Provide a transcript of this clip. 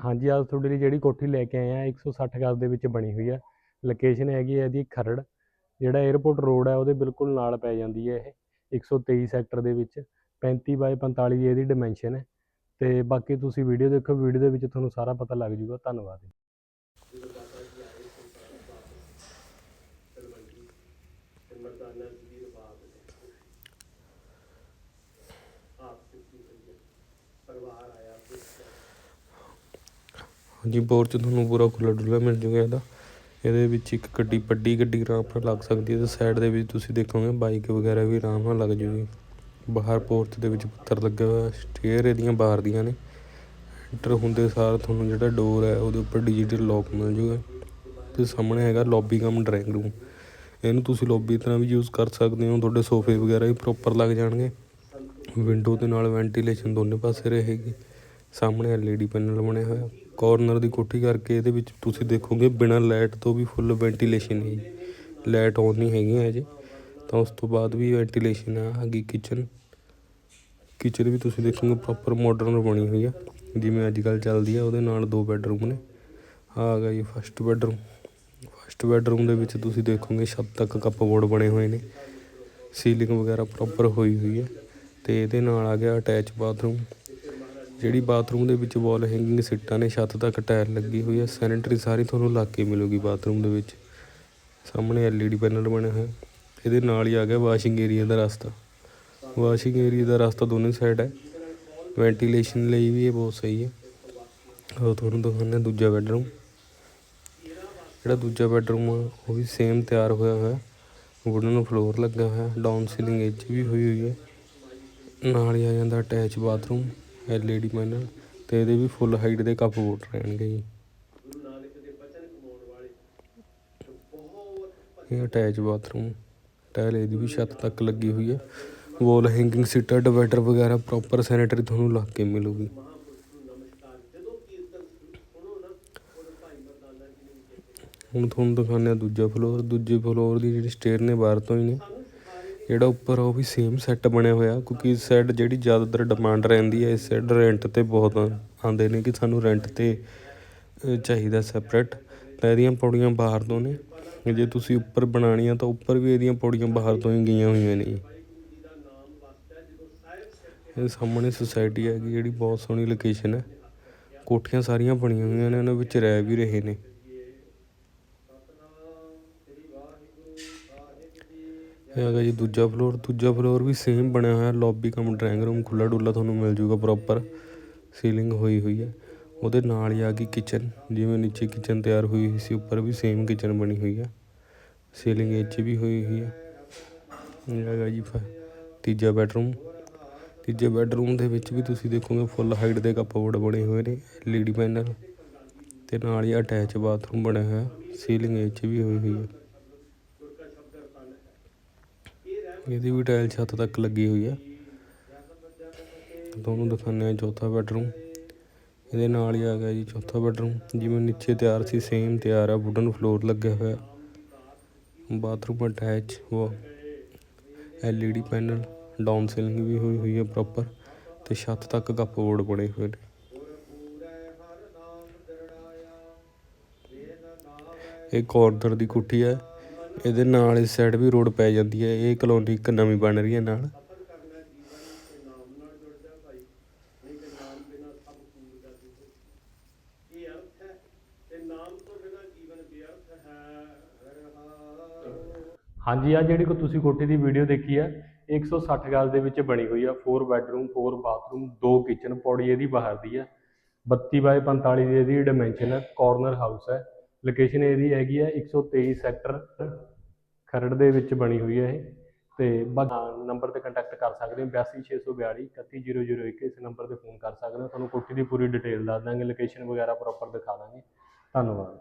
ਹਾਂਜੀ ਅੱਜ ਤੁਹਾਡੇ ਲਈ ਜਿਹੜੀ ਕੋਠੀ ਲੈ ਕੇ ਆਏ ਆ 160 ਗਜ਼ ਦੇ ਵਿੱਚ ਬਣੀ ਹੋਈ ਹੈ ਲੋਕੇਸ਼ਨ ਹੈਗੀ ਹੈ ਇਹਦੀ ਖਰੜ, ਜਿਹੜਾ 에어ਪੋਰਟ ਰੋਡ ਹੈ ਉਹਦੇ ਬਿਲਕੁਲ ਨਾਲ ਪੈ ਜਾਂਦੀ ਹੈ ਇਹ 123 ਸੈਕਟਰ ਦੇ ਵਿੱਚ। 35 ਬਾਏ 45 ਦੀ ਇਹਦੀ ਡਾਈਮੈਂਸ਼ਨ ਹੈ ਤੇ ਬਾਕੀ ਤੁਸੀਂ ਵੀਡੀਓ ਦੇਖੋ ਵੀਡੀਓ ਦੇ ਵਿੱਚ ਤੁਹਾਨੂੰ ਸਾਰਾ ਪਤਾ ਲੱਗ ਜੂਗਾ ਧੰਨਵਾਦ। ਜੀ ਹਾਂਜੀ, ਬੋਰ ਚ ਤੁਹਾਨੂੰ ਪੂਰਾ ਖੁੱਲ੍ਹਾ ਡੁੱਲਾ ਮਿਲ ਜੂਗਾ ਇਹਦਾ। ਇਹਦੇ ਵਿੱਚ ਇੱਕ ਗੱਡੀ, ਵੱਡੀ ਗੱਡੀ ਆਰਾਮ ਨਾਲ ਲੱਗ ਸਕਦੀ ਹੈ ਅਤੇ ਸਾਈਡ ਦੇ ਵਿੱਚ ਤੁਸੀਂ ਦੇਖੋਗੇ ਬਾਈਕ ਵਗੈਰਾ ਵੀ ਆਰਾਮ ਨਾਲ ਲੱਗ ਜੂਗੀ। ਬਾਹਰ ਪੋਰਚ ਦੇ ਵਿੱਚ ਪੱਥਰ ਲੱਗਿਆ ਹੋਇਆ ਸਟੇਅਰ ਇਹਦੀਆਂ ਬਾਹਰ ਦੀਆਂ ਨੇ। ਐਂਟਰ ਹੁੰਦੇ ਸਾਰ ਤੁਹਾਨੂੰ ਜਿਹੜਾ ਡੋਰ ਹੈ, ਉਹਦੇ ਉੱਪਰ ਡਿਜੀਟਲ ਲੌਕ ਮਿਲ ਜੂਗਾ। ਤੇ ਸਾਹਮਣੇ ਹੈਗਾ ਲੌਬੀ ਕਮ ਡਰਾਇੰਗ ਰੂਮ ਇਹਨੂੰ ਤੁਸੀਂ ਲੌਬੀ ਤਰ੍ਹਾਂ ਵੀ ਯੂਜ਼ ਕਰ ਸਕਦੇ ਹੋ, ਤੁਹਾਡੇ ਸੋਫੇ ਵਗੈਰਾ ਵੀ ਪ੍ਰੋਪਰ ਲੱਗ ਜਾਣਗੇ। ਵਿੰਡੋ ਦੇ ਨਾਲ ਵੈਂਟੀਲੇਸ਼ਨ ਦੋਨੇ ਪਾਸੇ ਰਹੇਗੀ। ਸਾਹਮਣੇ ਐਲਈਡੀ ਪੈਨਲ ਬਣਿਆ ਹੋਇਆ। ਕਾਰਨਰ ਦੀ ਕੋਠੀ ਕਰਕੇ ਇਹਦੇ ਵਿੱਚ ਤੁਸੀਂ ਦੇਖੋਗੇ ਬਿਨਾਂ ਲਾਈਟ ਤੋਂ ਵੀ ਫੁੱਲ ਵੈਂਟੀਲੇਸ਼ਨ ਹੈ ਜੀ। ਲਾਈਟ ਔਨ ਨਹੀਂ ਹੈਗੀ ਅਜੇ ਤਾਂ ਉਸ ਤੋਂ ਬਾਅਦ ਵੀ ਵੈਂਟੀਲੇਸ਼ਨ ਆ, ਹੈਗੀ ਕਿਚਨ ਕਿਚਨ ਵੀ ਤੁਸੀਂ ਦੇਖੋਗੇ ਪ੍ਰੋਪਰ ਮਾਡਰਨ ਬਣੀ ਹੋਈ ਆ। ਜਿਵੇਂ ਅੱਜ ਕੱਲ੍ਹ ਚੱਲਦੀ ਆ, ਉਹਦੇ ਨਾਲ ਦੋ ਬੈੱਡਰੂਮ ਨੇ। ਆ ਗਿਆ ਜੀ ਫਸਟ ਬੈੱਡਰੂਮ ਫਸਟ ਬੈੱਡਰੂਮ ਦੇ ਵਿੱਚ ਤੁਸੀਂ ਦੇਖੋਗੇ ਛੱਤ ਤੱਕ ਕੱਪਬੋਰਡ ਬਣੇ ਹੋਏ ਨੇ। ਸੀਲਿੰਗ ਵਗੈਰਾ ਪ੍ਰੋਪਰ ਹੋਈ ਹੋਈ ਹੈ ਤੇ ਇਹਦੇ ਨਾਲ ਆ ਗਿਆ ਅਟੈਚ ਬਾਥਰੂਮ ਜਿਹੜੀ ਬਾਥਰੂਮ ਦੇ ਵਿੱਚ ਵਾਲ ਹੈਂਗਿੰਗ ਸੀਟਾਂ ਨੇ, ਛੱਤ ਤੱਕ ਟਾਇਲ ਲੱਗੀ ਹੋਈ ਹੈ ਸੈਨੇਟਰੀ ਸਾਰੀ ਤੁਹਾਨੂੰ ਲੱਗ ਕੇ ਮਿਲੂਗੀ ਬਾਥਰੂਮ ਦੇ ਵਿੱਚ। ਸਾਹਮਣੇ ਐਲਈਡੀ ਪੈਨਲ ਬਣਿਆ ਹੋਇਆ, ਇਹਦੇ ਨਾਲ ਹੀ ਆ ਗਿਆ ਵਾਸ਼ਿੰਗ ਏਰੀਆ ਦਾ ਰਸਤਾ। ਵਾਸ਼ਿੰਗ ਏਰੀਆ ਦਾ ਰਸਤਾ ਦੋਨੇ ਸਾਈਡ ਹੈ। ਵੈਂਟੀਲੇਸ਼ਨ ਲਈ ਵੀ ਇਹ ਬਹੁਤ ਸਹੀ ਹੈ। ਉਹ ਤੁਹਾਨੂੰ ਦਿਖਾਉਂਦੇ ਹਾਂ ਦੂਜਾ ਬੈਡਰੂਮ ਜਿਹੜਾ ਦੂਜਾ ਬੈਡਰੂਮ ਆ, ਉਹ ਵੀ ਸੇਮ ਤਿਆਰ ਹੋਇਆ ਹੋਇਆ। ਵੁਡਨ ਫਲੋਰ ਲੱਗਾ ਹੋਇਆ ਡਾਊਨ ਸੀਲਿੰਗ ਐਚ ਵੀ ਹੋਈ ਹੋਈ ਹੈ। ਨਾਲ ਹੀ ਆ ਜਾਂਦਾ ਅਟੈਚ ਬਾਥਰੂਮ ਐਲਈਡੀ ਪੈਨਲ ਤੇ ਇਹਦੇ ਵੀ ਫੁੱਲ ਹਾਈਟ ਦੇ ਕੱਪ ਬੋਰਡ ਰਹਿਣਗੇ ਜੀ। ਇਹ ਅਟੈਚ ਬਾਥਰੂਮ ਟਾਇਲ ਇਹਦੀ ਵੀ ਛੱਤ ਤੱਕ ਲੱਗੀ ਹੋਈ ਹੈ। ਵਾਲ ਹੈਂਗਿੰਗ ਸੀਟਾਂ ਡਿਵਾਈਡਰ ਵਗੈਰਾ ਪ੍ਰੋਪਰ ਸੈਨੇਟਰੀ ਤੁਹਾਨੂੰ ਲੱਗ ਕੇ ਮਿਲੂਗੀ। ਹੁਣ ਤੁਹਾਨੂੰ ਦਿਖਾਉਂਦੇ ਆ ਦੂਜਾ ਫਲੋਰ ਦੂਜੇ ਫਲੋਰ ਦੀ ਜਿਹੜੀ ਸਟੇਅਰ ਨੇ ਬਾਹਰ ਤੋਂ ਹੀ ਨੇ। ਜਿਹੜਾ ਉੱਪਰ ਆ, ਉਹ ਵੀ ਸੇਮ ਸੈੱਟ ਬਣਿਆ ਹੋਇਆ, ਕਿਉਂਕਿ ਇਸ ਸਾਈਡ ਜਿਹੜੀ ਜ਼ਿਆਦਾਤਰ ਡਿਮਾਂਡ ਰਹਿੰਦੀ ਹੈ, ਇਸ ਸਾਈਡ ਰੈਂਟ ਤੇ ਬਹੁਤ ਆਉਂਦੇ ਨੇ ਕਿ ਸਾਨੂੰ ਰੈਂਟ ਤੇ ਚਾਹੀਦਾ ਸੈਪਰੇਟ ਤਾਂ ਇਹਦੀਆਂ ਪੌੜੀਆਂ ਬਾਹਰ ਤੋਂ ਨੇ। ਜੇ ਤੁਸੀਂ ਉੱਪਰ ਬਣਾਉਣੀਆਂ, ਤਾਂ ਉੱਪਰ ਵੀ ਇਹਦੀਆਂ ਪੌੜੀਆਂ ਬਾਹਰ ਤੋਂ ਹੀ ਗਈਆਂ ਹੋਈਆਂ ਨੇ। ਜੀ। ਇਹ ਸਾਹਮਣੇ ਸੁਸਾਇਟੀ ਹੈਗੀ, ਜਿਹੜੀ ਬਹੁਤ ਸੋਹਣੀ ਲੋਕੇਸ਼ਨ ਹੈ। ਕੋਠੀਆਂ ਸਾਰੀਆਂ ਬਣੀਆਂ ਹੋਈਆਂ ਨੇ, ਉਹਨਾਂ ਵਿੱਚ ਰਹਿ ਵੀ ਰਹੇ ਨੇ। ਇਹ ਹੈਗਾ ਜੀ ਦੂਜਾ ਫਲੋਰ ਦੂਜਾ ਫਲੋਰ ਵੀ ਸੇਮ ਬਣਿਆ ਹੋਇਆ ਲੌਬੀ ਕਮ ਡਰਾਇੰਗ ਰੂਮ ਖੁੱਲਾ ਡੁੱਲਾ ਤੁਹਾਨੂੰ ਮਿਲ ਜੂਗਾ ਪ੍ਰੋਪਰ ਸੀਲਿੰਗ ਹੋਈ ਹੋਈ ਹੈ। ਉਹਦੇ ਨਾਲ ਹੀ ਆ ਗਈ ਕਿਚਨ ਜਿਵੇਂ ਨੀਚੇ ਕਿਚਨ ਤਿਆਰ ਹੋਈ ਹੋਈ ਸੀ, ਉੱਪਰ ਵੀ ਸੇਮ ਕਿਚਨ ਬਣੀ ਹੋਈ ਹੈ। ਸੀਲਿੰਗ ਇਹ 'ਚ ਵੀ ਹੋਈ ਹੋਈ ਹੈ। ਇਹ ਹੈਗਾ ਜੀ ਫ- ਤੀਜਾ ਬੈਡਰੂਮ ਤੀਜੇ ਬੈਡਰੂਮ ਦੇ ਵਿੱਚ ਵੀ ਤੁਸੀਂ ਦੇਖੋਗੇ ਫੁੱਲ ਹਾਈਟ ਦੇ ਕੱਪਬੋਰਡ ਬਣੇ ਹੋਏ ਨੇ ਐਲਈਡੀ ਪੈਨਲ ਤੇ ਨਾਲ ਹੀ ਅਟੈਚ ਬਾਥਰੂਮ ਬਣਿਆ ਹੋਇਆ ਸੀਲਿੰਗ ਇਹ 'ਚ ਵੀ ਹੋਈ ਹੋਈ ਹੈ। ਇਹਦੀ ਵੀ ਟਾਇਲ ਛੱਤ ਤੱਕ ਲੱਗੀ ਹੋਈ ਹੈ ਤੁਹਾਨੂੰ ਦਿਖਾਉਂਦੇ ਹਾਂ ਚੌਥਾ ਬੈਡਰੂਮ। ਇਹਦੇ ਨਾਲ ਹੀ ਆ ਗਿਆ ਜੀ ਚੌਥਾ ਬੈਡਰੂਮ। ਜਿਵੇਂ ਨੀਚੇ ਤਿਆਰ ਸੀ ਸੇਮ ਤਿਆਰ ਆ। ਵੁਡਨ ਫਲੋਰ ਲੱਗਿਆ ਹੋਇਆ। ਬਾਥਰੂਮ ਅਟੈਚ ਉਹ ਐਲਈਡੀ ਪੈਨਲ ਡਾਊਨ ਸੀਲਿੰਗ ਵੀ ਹੋਈ ਹੋਈ ਹੈ ਪ੍ਰੋਪਰ ਤੇ ਛੱਤ ਤੱਕ ਕੱਪਬੋਰਡ ਬਣੇ ਹੋਏ ਨੇ। ਇਹ ਕਾਰਨਰ ਦੀ ਕੁੱਟੀ ਹੈ ਇਹਦੇ ਨਾਲ ਇਸ ਸਾਈਡ ਵੀ ਰੋਡ ਪੈ ਜਾਂਦੀ ਹੈ, ਇਹ ਕਲੋਨੀ ਇੱਕ ਨਵੀਂ ਬਣ ਰਹੀ ਹੈ ਨਾਲ। ਹਾਂਜੀ ਆ ਜਿਹੜੀ ਕੋ ਤੁਸੀਂ ਕੋਠੀ ਦੀ ਵੀਡੀਓ ਦੇਖੀ ਹੈ 160 ਗਜ਼ ਦੇ ਵਿੱਚ ਬਣੀ ਹੋਈ ਆ 4 ਬੈਡਰੂਮ 4 ਬਾਥਰੂਮ 2 ਕਿਚਨ ਪੌੜੀ ਇਹਦੀ ਬਾਹਰ ਦੀ ਆ 32 ਬਾਏ 45 ਦੀ ਇਹਦੀ ਡਾਈਮੈਂਸ਼ਨ ਹੈ ਕਾਰਨਰ ਹਾਊਸ ਹੈ। ਲੋਕੇਸ਼ਨ ਇਹਦੀ ਹੈਗੀ ਹੈ 123 ਸੈਕਟਰ ਖਰੜ ਦੇ ਵਿੱਚ ਬਣੀ ਹੋਈ ਹੈ ਇਹ। ਤੇ ਬਾਕੀ ਨੰਬਰ ਤੇ ਕੰਟੈਕਟ ਕਰ ਸਕਦੇ ਹੋ 82642 31001 ਇਸ ਨੰਬਰ ਤੇ ਫੋਨ ਕਰ ਸਕਦੇ ਹੋ। ਤੁਹਾਨੂੰ ਕੋਠੀ ਦੀ ਪੂਰੀ ਡਿਟੇਲ ਦੱਸ ਦਾਂਗੇ ਲੋਕੇਸ਼ਨ ਵਗੈਰਾ ਪ੍ਰੋਪਰ ਦਿਖਾ ਦਾਂਗੇ। ਧੰਨਵਾਦ।